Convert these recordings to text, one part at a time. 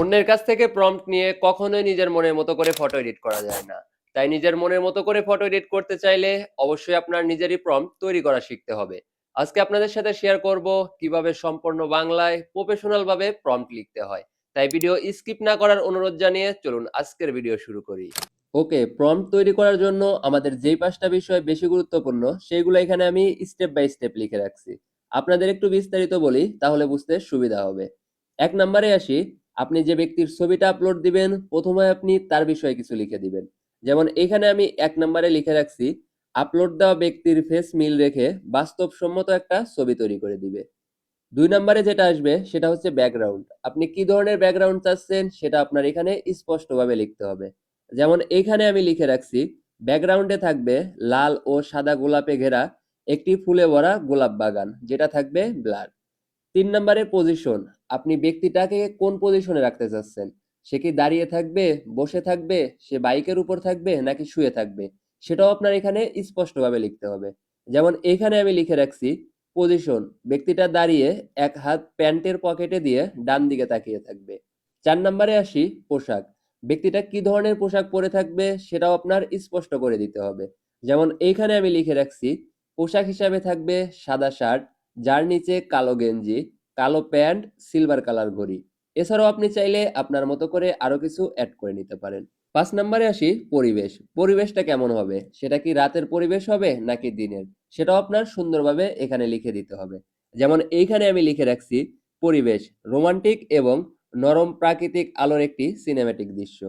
অন্যের কাছ থেকে প্রম্পট নিয়ে কখনোই নিজের মনের মতো করে ফটো এডিট করা যায় না। তাই নিজের মনের মতো করে ফটো এডিট করতে চাইলে অবশ্যই আপনার নিজেরই প্রম্পট তৈরি করা শিখতে হবে। আজকে আপনাদের সাথে শেয়ার করব কীভাবে সম্পূর্ণ বাংলায় প্রফেশনাল ভাবে প্রম্পট লিখতে হয়। তাই ভিডিও স্কিপ না করার অনুরোধ জানিয়ে চলুন আজকের ভিডিও শুরু করি। ওকে প্রম্পট তৈরি করার জন্য আমাদের যেই পাঁচটা বিষয় বেশি গুরুত্বপূর্ণ সেইগুলো এখানে আমি স্টেপ বাই স্টেপ লিখে রাখছি। আপনাদের একটু বিস্তারিত বলি, তাহলে বুঝতে সুবিধা হবে। এক নম্বরে আসি আপনি যে ব্যক্তির ছবিটা আপলোড দিবেন, প্রথমে আপনি তার বিষয়ে কিছু লিখে দিবেন। যেমন এখানে আমি এক নম্বরে লিখে রাখছি আপলোড দেওয়া ব্যক্তির ফেস মিল রেখে বাস্তবসম্মত একটা ছবি তৈরি করে দিবে। দুই নম্বরে যেটা আসবে, সেটা হচ্ছে ব্যাকগ্রাউন্ড আপনি কি ধরনের ব্যাকগ্রাউন্ড চাচ্ছেন, সেটা আপনার এখানে স্পষ্টভাবে লিখতে হবে। যেমন এখানে আমি লিখে রাখছি ব্যাকগ্রাউন্ডে থাকবে লাল ও সাদা গোলাপে ঘেরা একটি ফুলে ভরা গোলাপ বাগান, যেটা থাকবে ব্লার। তিন নম্বরে পজিশন আপনি ব্যক্তিটাকে কোন পজিশনে রাখতে চাচ্ছেন? সে কি দাঁড়িয়ে থাকবে, বসে থাকবে, সে বাইকের উপর থাকবে, নাকি শুয়ে থাকবে? সেটাও আপনার এখানে স্পষ্টভাবে লিখতে হবে। যেমন এখানে আমি লিখে রাখছি পজিশন ব্যক্তিটা দাঁড়িয়ে এক হাত প্যান্টের পকেটে দিয়ে ডান দিকে তাকিয়ে থাকবে। চার নম্বরে আসি, পোশাক। ব্যক্তিটা কি ধরনের পোশাক পরে থাকবে, সেটাও আপনার স্পষ্ট করে দিতে হবে। যেমন এইখানে আমি লিখে রাখছি, পোশাক হিসাবে থাকবে সাদা শার্ট যার নিচে কালো গেঞ্জি, কালো প্যান্ট, সিলভার কালার ঘড়ি। এছাড়াও আপনি চাইলে আপনার মতো করে আরও কিছু অ্যাড করে নিতে পারেন। পাঁচ নম্বরে আসি পরিবেশ। পরিবেশটা কেমন হবে? সেটা কি রাতের পরিবেশ হবে নাকি দিনের? সেটাও আপনার সুন্দরভাবে এখানে লিখে দিতে হবে। যেমন এইখানে আমি লিখে রাখছি, পরিবেশ, রোমান্টিক এবং নরম প্রাকৃতিক আলোর একটি সিনেম্যাটিক দৃশ্য।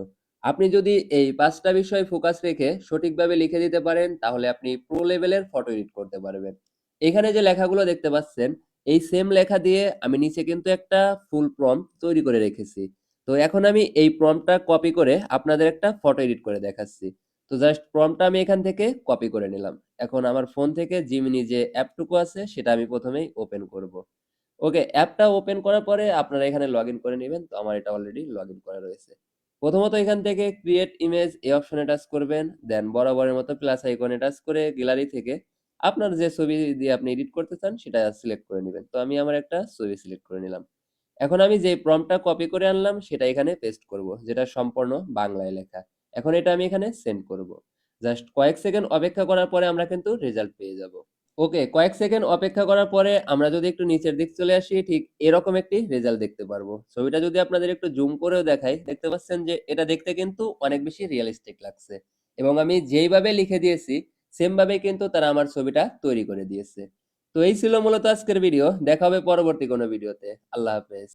আপনি যদি এই পাঁচটা বিষয় ফোকাস রেখে সঠিকভাবে লিখে দিতে পারেন, তাহলে আপনি প্রো লেভেলের ফটো এডিট করতে পারবেন। এখানে যে লেখাগুলো দেখতে পাচ্ছেন, এই সেম লেখা দিয়ে আমি নিচে কিন্তু একটা ফুল প্রম্পট তৈরি করে রেখেছি। তো এখন আমি এই প্রম্পটটা কপি করে আপনাদের একটা ফটো এডিট করে দেখাচ্ছি। তো জাস্ট প্রম্পটটা আমি এখান থেকে কপি করে নিলাম। এখন আমার ফোন থেকে জিমিনি যে অ্যাপটুকু আছে, সেটা আমি প্রথমেই ওপেন করব। ওকে অ্যাপটা ওপেন করার পরে আপনারা এখানে লগ করে নেবেন। তো আমার এটা অলরেডি লগ করা রয়েছে। প্রথমত এখান থেকে ক্রিয়েট ইমেজ এই অপশনে টাচ করবেন। দেন বরাবরের মতো প্লাস আইকনে টাচ করে গ্যালারি থেকে আপনার যে ছবি দিয়ে আপনি এডিট করতে চান, সেটা সিলেক্ট করে নেবেন। তো আমি আমার একটা ছবি সিলেক্ট করে নিলাম। এখন আমি যে প্রম্পটটা কপি করে আনলাম, সেটা এখানে পেস্ট করব, যেটা সম্পূর্ণ বাংলায় লেখা। এখন এটা আমি এখানে সেন্ড করব। জাস্ট কয়েক সেকেন্ড অপেক্ষা করার পরে আমরা কিন্তু রেজাল্ট পেয়ে যাব। ওকে কয়েক সেকেন্ড অপেক্ষা করার পরে আমরা যদি একটু নিচের দিক চলে আসি, ঠিক এরকম একটি রেজাল্ট দেখতে পারব। ছবিটা যদি আপনাদের একটু জুম করেও দেখাই, দেখতে পাচ্ছেন যে এটা দেখতে কিন্তু অনেক বেশি রিয়েলিস্টিক লাগছে। এবং আমি যেইভাবে লিখে দিয়েছি সেম ভাবে কিন্তু তারা আমার ছবিটা তৈরি করে দিয়েছে। তো এই ছিল মূলত আজকের ভিডিও দেখা হবে পরবর্তী কোনো ভিডিওতে আল্লাহ হাফেজ।